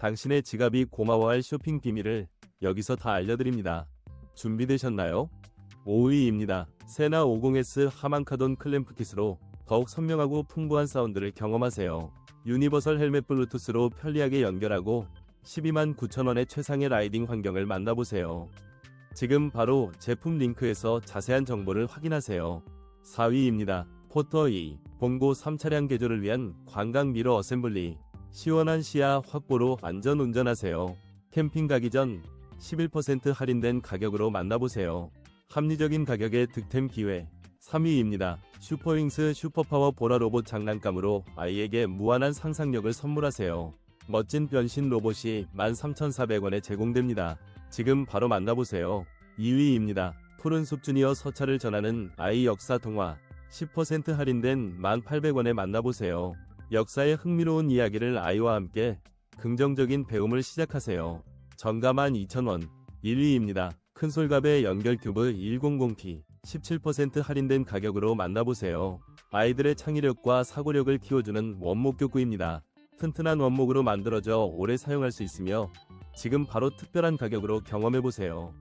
당신의 지갑이 고마워할 쇼핑 비밀을 여기서 다 알려드립니다. 준비되셨나요? 5위입니다. 세나 50S 하만카돈 클램프 킷으로 더욱 선명하고 풍부한 사운드를 경험하세요. 유니버설 헬멧 블루투스로 편리하게 연결하고 12만 9천원의 최상의 라이딩 환경을 만나보세요. 지금 바로 제품 링크에서 자세한 정보를 확인하세요. 4위입니다. 포터 2 봉고 3차량 개조를 위한 관광 미러 어셈블리 시원한 시야 확보로 안전 운전하세요. 캠핑 가기 전 11% 할인된 가격으로 만나보세요. 합리적인 가격의 득템 기회 3위입니다. 슈퍼윙스 슈퍼파워 보라 로봇 장난감으로 아이에게 무한한 상상력을 선물하세요. 멋진 변신 로봇이 13,400원에 제공됩니다. 지금 바로 만나보세요. 2위입니다. 푸른숲 주니어 서차를 전하는 아이 역사 동화 10% 할인된 1,800원에 만나보세요. 역사의 흥미로운 이야기를 아이와 함께 긍정적인 배움을 시작하세요. 정가만 2,000원. 1위입니다. 큰솔갑의 연결 큐브 100T 17% 할인된 가격으로 만나보세요. 아이들의 창의력과 사고력을 키워주는 원목 교구입니다. 튼튼한 원목으로 만들어져 오래 사용할 수 있으며 지금 바로 특별한 가격으로 경험해보세요.